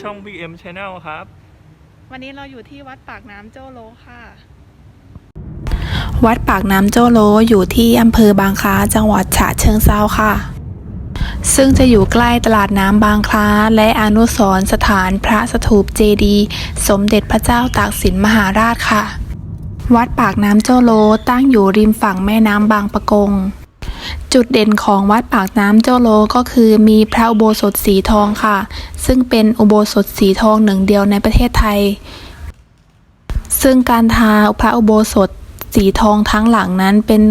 ช่อง BM Channel ครับ วันนี้เราอยู่ที่วัดปากน้ำโจโลค่ะ วัดปากน้ำโจโลอยู่ที่อำเภอบางคล้าจังหวัดฉะเชิงเซาค่ะ ซึ่งจะอยู่ใกล้ตลาดน้ำบางคล้า และอนุสรณ์สถานพระสถูปเจดีย์สมเด็จพระเจ้าตากสินมหาราชค่ะ วัดปากน้ำโจโลตั้งอยู่ริมฝั่งแม่น้ำบางปะกงจุดเด่นของวัดปากน้ำโจโลก็คือมีพระอุโบสถสีทองค่ะ ซึ่งเป็นอุโบสถสีทองหนึ่งเดียวในประเทศไทย ซึ่งการทาพระอุโบสถสีทองทั้งหลังนั้นเป็น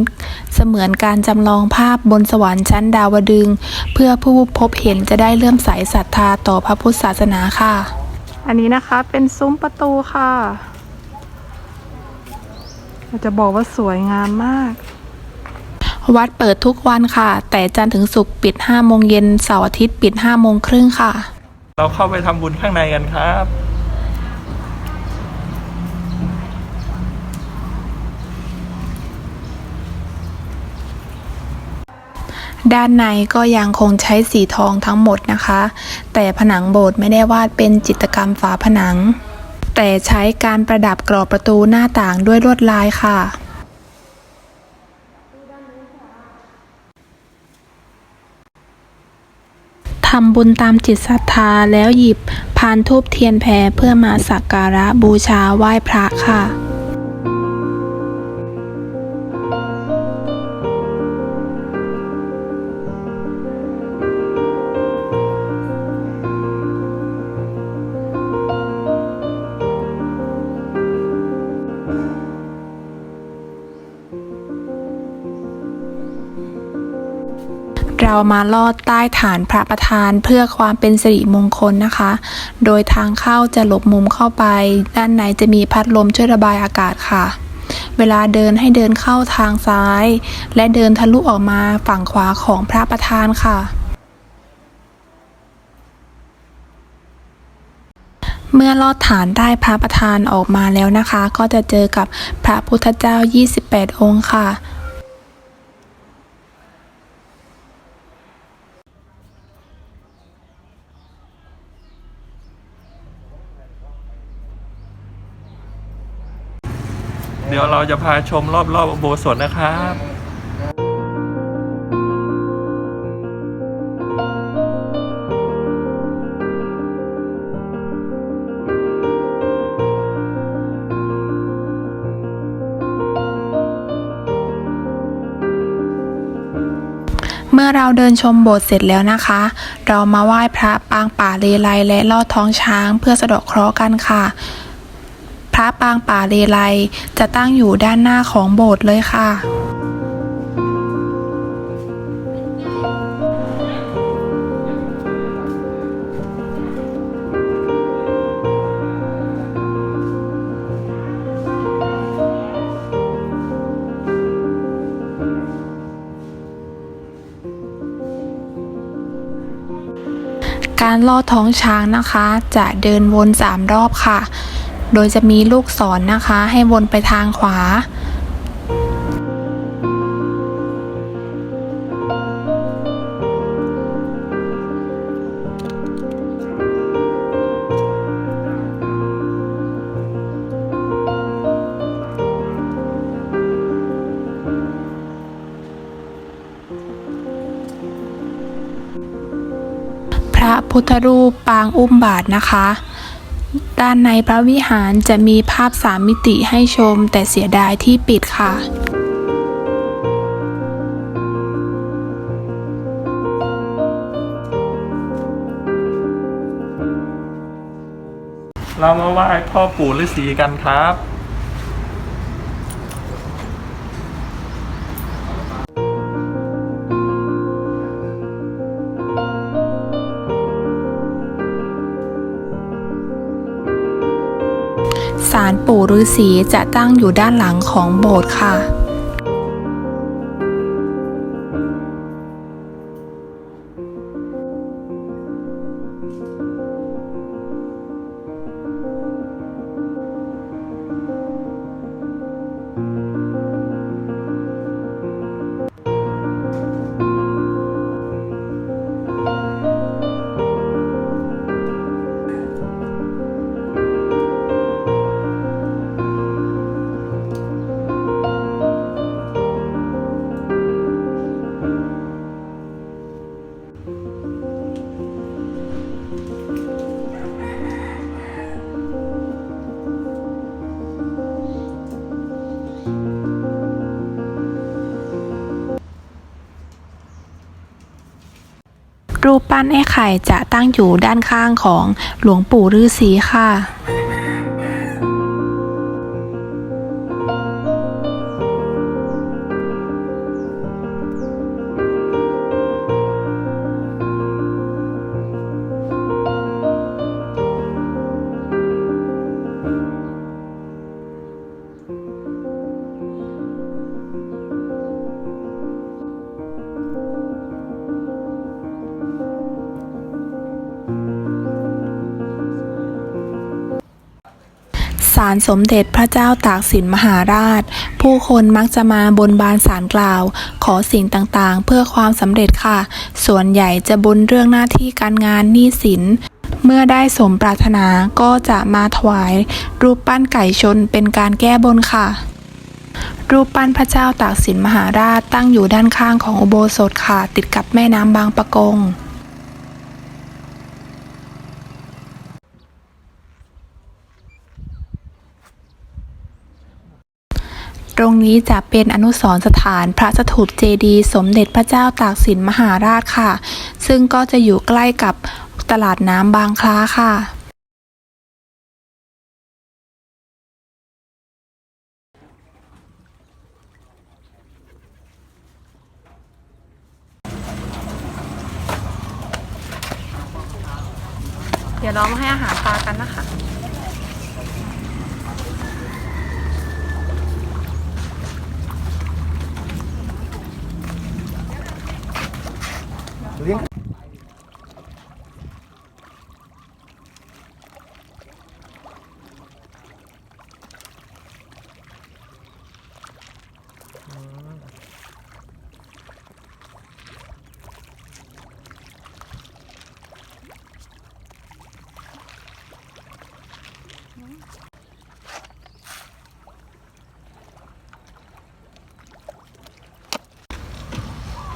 เสมือนการจำลองภาพบนสวรรค์ชั้นดาวดึงส์เพื่อผู้พบเห็นจะได้เลื่อมใสศรัทธาต่อพระพุทธศาสนาค่ะ อันนี้นะคะเป็นซุ้มประตูค่ะเราจะบอกว่าสวยงามมาก วัดเปิดทุกวันค่ะ แต่จันทร์ถึงศุกร์ปิด5โมงเย็นเสาร์อาทิตย์ปิด5โมงครึ่งค่ะ เราเข้าไปทำบุญข้างในกันครับด้านในก็ยังคงใช้สีทองทั้งหมดนะคะ แต่ผนังโบสถ์ไม่ได้วาดเป็นจิตรกรรมฝาผนัง แต่ใช้การประดับกรอบประตูหน้าต่างด้วยลวดลายค่ะ ทำบุญตามจิตศรัทธาแล้วหยิบพานทูบเทียนแพรเพื่อมาสักการะบูชาไหว้พระค่ะ เรามาลอดใต้ฐานพระประธานเพื่อความเป็นสิริมงคลนะคะ โดยทางเข้าจะหลบมุมเข้าไป ด้านในจะมีพัดลมช่วยระบายอากาศค่ะ เวลาเดินให้เดินเข้าทางซ้าย และเดินทะลุออกมาฝั่งขวาของพระประธานค่ะเมื่อลอดฐานได้พระประธานออกมาแล้วนะคะ ก็จะเจอกับพระพุทธเจ้า 28 องค์ค่ะ เดี๋ยวเราจะพาชมรอบๆอุโบสถนะครับเมื่อเราเดินชมโบสถ์เสร็จแล้วนะคะ เรามาไหว้พระปางป่าเลไลและลอดท้องช้างเพื่อสะเดาะเคราะห์กันค่ะ ระปางป่าเลไลจะตั้งอยู่ด้านหน้าของโบสถ์เลยค่ะการลอดท้องช้างนะคะ จะเดินวนสามรอบค่ะ โดยจะมีลูกศรนนะคะ ให้วนไปทางขวา พระพุทธรูปปางอุ้มบาทนะคะ ด้านในพระวิหารจะมีภาพสามมิติให้ชม แต่เสียดายที่ปิดค่ะเรามาไหว้พ่อปู่ฤาษีกันครับาลปู่ฤาษีจะตั้งอยู่ด้านหลังของโบสถ์ค่ะ รูปปั้นไอ้ไข่จะตั้งอยู่ด้านข้างของหลวงปู่ฤาษีค่ะ ศาลสมเด็จพระเจ้าตากสินมหาราช ผู้คนมักจะมาบนบานสารกล่าว ขอสิ่งต่างๆ เพื่อความสำเร็จค่ะ ส่วนใหญ่จะบนเรื่องหน้าที่การงานหนี้สิน เมื่อได้สมปรารถนาก็จะมาถวาย รูปปั้นไก่ชนเป็นการแก้บนค่ะ รูปปั้นพระเจ้าตากสินมหาราชตั้งอยู่ด้านข้างของอุโบสถค่ะ ติดกับแม่น้ำบางปะกง ตรงนี้จะเป็นอนุสรสถานพระสถูปเจดีย์สมเด็จพระเจ้าตากสินมหาราชค่ะ ซึ่งก็จะอยู่ใกล้กับตลาดน้ำบางคล้าค่ะเดี๋ยวเรามาให้อาหารปลากันนะคะ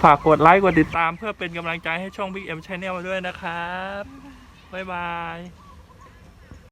ฝากกดไลค์กดติดตามเพื่อเป็นกำลังใจให้ช่อง Big M Channel ด้วยนะครับ บ๊ายบาย